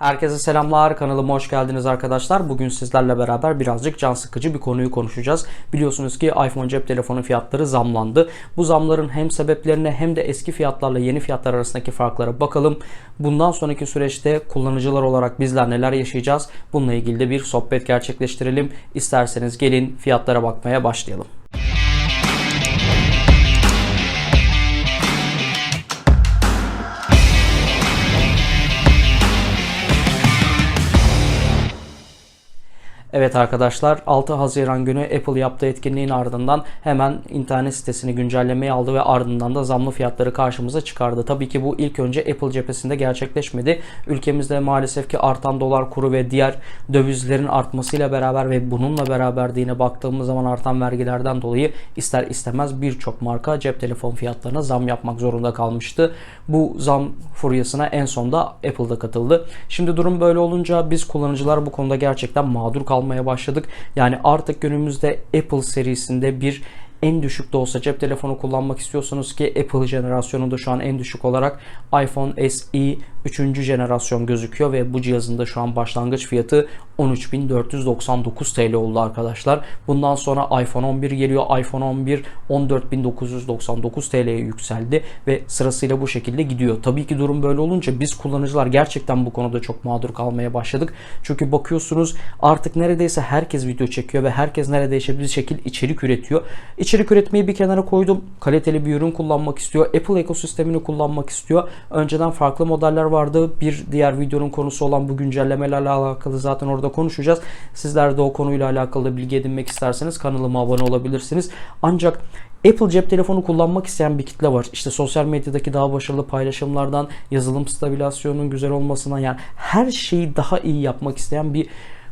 Herkese selamlar. Kanalıma hoş geldiniz arkadaşlar. Bugün sizlerle beraber birazcık can sıkıcı bir konuyu konuşacağız. Biliyorsunuz ki iPhone cep telefonu fiyatları zamlandı. Bu zamların hem sebeplerine hem de eski fiyatlarla yeni fiyatlar arasındaki farklara bakalım. Bundan sonraki süreçte kullanıcılar olarak bizler neler yaşayacağız? Bununla ilgili de bir sohbet gerçekleştirelim. İsterseniz gelin fiyatlara bakmaya başlayalım. Evet arkadaşlar 6 Haziran günü Apple yaptığı etkinliğin ardından hemen internet sitesini güncellemeye aldı ve ardından da zamlı fiyatları karşımıza çıkardı. Tabii ki bu ilk önce Apple cephesinde gerçekleşmedi. Ülkemizde maalesef ki artan dolar kuru ve diğer dövizlerin artmasıyla beraber ve bununla beraber yine baktığımız zaman artan vergilerden dolayı ister istemez birçok marka cep telefon fiyatlarına zam yapmak zorunda kalmıştı. Bu zam furyasına en son da Apple'da katıldı. Şimdi durum böyle olunca biz kullanıcılar bu konuda gerçekten mağdur kalmaya başladık. Yani artık günümüzde Apple serisinde bir en düşük de olsa cep telefonu kullanmak istiyorsanız ki Apple jenerasyonunda şu an en düşük olarak iPhone SE 3. jenerasyon gözüküyor ve bu cihazın da şu an başlangıç fiyatı 13.499 TL oldu arkadaşlar. Bundan sonra iPhone 11 geliyor. iPhone 11 14.999 TL'ye yükseldi ve sırasıyla bu şekilde gidiyor. Tabii ki durum böyle olunca biz kullanıcılar gerçekten bu konuda çok mağdur kalmaya başladık. Çünkü bakıyorsunuz artık neredeyse herkes video çekiyor ve herkes neredeyse bir şekil içerik üretiyor. İçerik üretmeyi bir kenara koydum. Kaliteli bir ürün kullanmak istiyor. Apple ekosistemini kullanmak istiyor. Önceden farklı modeller vardı. Bir diğer videonun konusu olan bu güncellemelerle alakalı zaten orada konuşacağız. Sizler de o konuyla alakalı bilgi edinmek isterseniz kanalıma abone olabilirsiniz. Ancak Apple cep telefonu kullanmak isteyen bir kitle var. İşte sosyal medyadaki daha başarılı paylaşımlardan, yazılım stabilizasyonunun güzel olmasından yani her şeyi daha iyi yapmak isteyen bir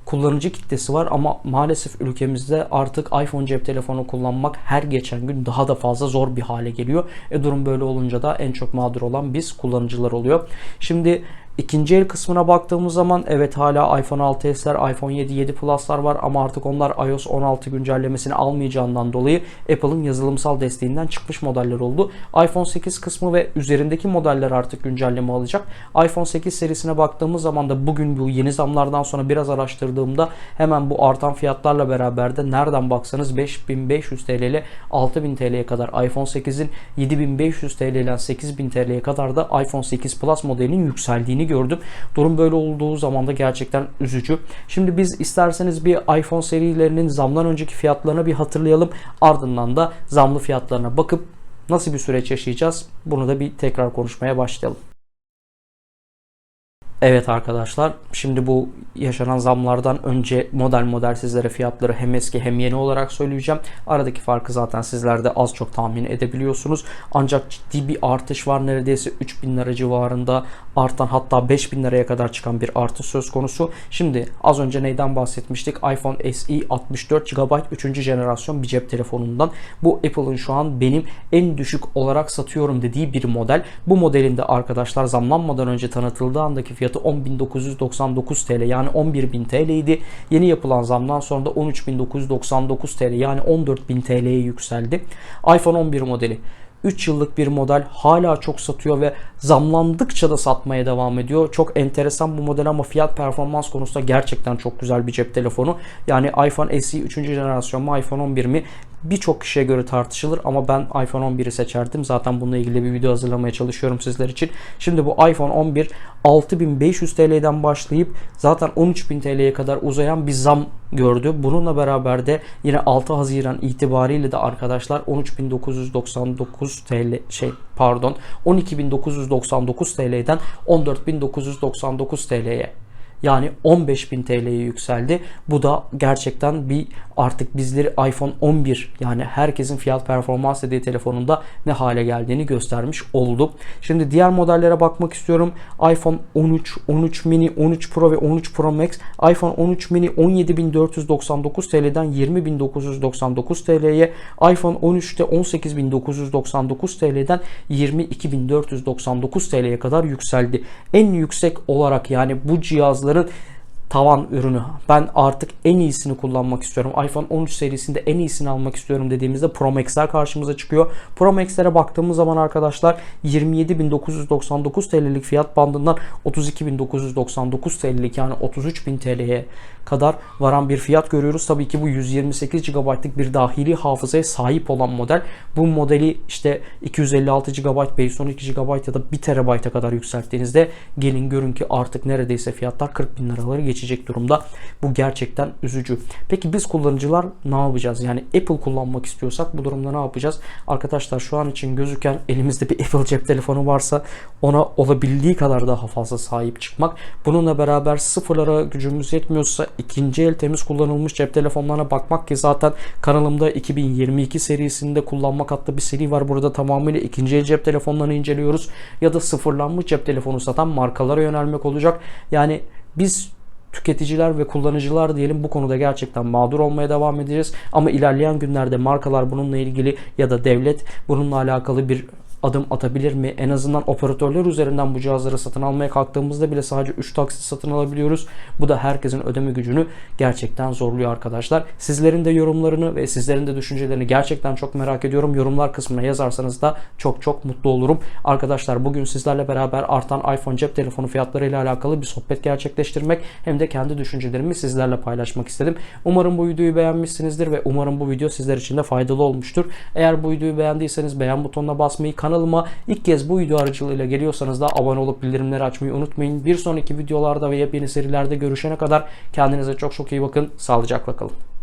kullanıcı kitlesi var ama maalesef ülkemizde artık iPhone cep telefonu kullanmak her geçen gün daha da fazla zor bir hale geliyor. E durum böyle olunca da en çok mağdur olan biz kullanıcılar oluyor. Şimdi İkinci el kısmına baktığımız zaman evet hala iPhone 6s'ler, iPhone 7, 7 Plus'lar var ama artık onlar iOS 16 güncellemesini almayacağından dolayı Apple'ın yazılımsal desteğinden çıkmış modeller oldu. iPhone 8 kısmı ve üzerindeki modeller artık güncelleme alacak. iPhone 8 serisine baktığımız zaman da bugün bu yeni zamlardan sonra biraz araştırdığımda hemen bu artan fiyatlarla beraber de nereden baksanız 5500 TL ile 6000 TL'ye kadar iPhone 8'in 7500 TL ile 8000 TL'ye kadar da iPhone 8 Plus modelinin yükseldiğini gördüm. Durum böyle olduğu zaman da gerçekten üzücü. Şimdi biz isterseniz bir iPhone serilerinin zamdan önceki fiyatlarına bir hatırlayalım. Ardından da zamlı fiyatlarına bakıp nasıl bir süreç yaşayacağız bunu da bir tekrar konuşmaya başlayalım. Evet arkadaşlar şimdi bu yaşanan zamlardan önce model model sizlere fiyatları hem eski hem yeni olarak söyleyeceğim. Aradaki farkı zaten sizler de az çok tahmin edebiliyorsunuz. Ancak ciddi bir artış var neredeyse 3000 lira civarında artan hatta 5000 liraya kadar çıkan bir artış söz konusu. Şimdi az önce neyden bahsetmiştik? iPhone SE 64 GB 3. jenerasyon bir cep telefonundan. Bu Apple'ın şu an benim en düşük olarak satıyorum dediği bir model. Bu modelin de arkadaşlar zamlanmadan önce tanıtıldığı andaki fiyatı fiyatı 10.999 TL yani 11.000 TL idi. Yeni yapılan zamdan sonra da 13.999 TL yani 14.000 TL'ye yükseldi. iPhone 11 modeli 3 yıllık bir model hala çok satıyor ve zamlandıkça da satmaya devam ediyor. Çok enteresan bu model ama fiyat performans konusunda gerçekten çok güzel bir cep telefonu. Yani iPhone SE 3. jenerasyon mu iPhone 11 mi birçok kişiye göre tartışılır ama ben iPhone 11'i seçerdim. Zaten bununla ilgili bir video hazırlamaya çalışıyorum sizler için. Şimdi bu iPhone 11 6500 TL'den başlayıp zaten 13000 TL'ye kadar uzayan bir zam gördü. Bununla beraber de yine 6 Haziran itibariyle de arkadaşlar 13999 TL şey pardon 12999 TL'den 14999 TL'ye yani 15.000 TL'ye yükseldi. Bu da gerçekten bir artık bizleri iPhone 11 yani herkesin fiyat performans dediği telefonunda ne hale geldiğini göstermiş oldu. Şimdi diğer modellere bakmak istiyorum. iPhone 13, 13 mini, 13 Pro ve 13 Pro Max. iPhone 13 mini 17.499 TL'den 20.999 TL'ye. iPhone 13'te 18.999 TL'den 22.499 TL'ye kadar yükseldi. En yüksek olarak yani bu little tavan ürünü. Ben artık en iyisini kullanmak istiyorum. iPhone 13 serisinde en iyisini almak istiyorum dediğimizde Pro Max'ler karşımıza çıkıyor. Pro Max'lere baktığımız zaman arkadaşlar 27.999 TL'lik fiyat bandından 32.999 TL'lik yani 33.000 TL'ye kadar varan bir fiyat görüyoruz. Tabii ki bu 128 GB'lık bir dahili hafızaya sahip olan model. Bu modeli işte 256 GB, 512 GB ya da 1 TB'a kadar yükselttiğinizde gelin görün ki artık neredeyse fiyatlar 40 bin liraları geçecek durumda. Bu gerçekten üzücü. Peki biz kullanıcılar ne yapacağız? Yani Apple kullanmak istiyorsak bu durumda ne yapacağız? Arkadaşlar şu an için gözüken elimizde bir Apple cep telefonu varsa ona olabildiği kadar daha fazla sahip çıkmak. Bununla beraber sıfırlara gücümüz yetmiyorsa ikinci el temiz kullanılmış cep telefonlarına bakmak ki zaten kanalımda 2022 serisinde kullanmak adlı bir seri var. Burada tamamıyla ikinci el cep telefonlarını inceliyoruz. Ya da sıfırlanmış cep telefonu satan markalara yönelmek olacak. Yani biz tüketiciler ve kullanıcılar diyelim bu konuda gerçekten mağdur olmaya devam edeceğiz. Ama ilerleyen günlerde markalar bununla ilgili ya da devlet bununla alakalı bir adım atabilir mi? En azından operatörler üzerinden bu cihazları satın almaya kalktığımızda bile sadece 3 taksit satın alabiliyoruz. Bu da herkesin ödeme gücünü gerçekten zorluyor arkadaşlar. Sizlerin de yorumlarını ve sizlerin de düşüncelerini gerçekten çok merak ediyorum. Yorumlar kısmına yazarsanız da çok çok mutlu olurum. Arkadaşlar bugün sizlerle beraber artan iPhone cep telefonu fiyatları ile alakalı bir sohbet gerçekleştirmek hem de kendi düşüncelerimi sizlerle paylaşmak istedim. Umarım bu videoyu beğenmişsinizdir ve umarım bu video sizler için de faydalı olmuştur. Eğer bu videoyu beğendiyseniz beğen butonuna basmayı, kanalıma ilk kez bu video aracılığıyla geliyorsanız da abone olup bildirimleri açmayı unutmayın. Bir sonraki videolarda ve yepyeni serilerde görüşene kadar kendinize çok çok iyi bakın. Sağlıcakla kalın.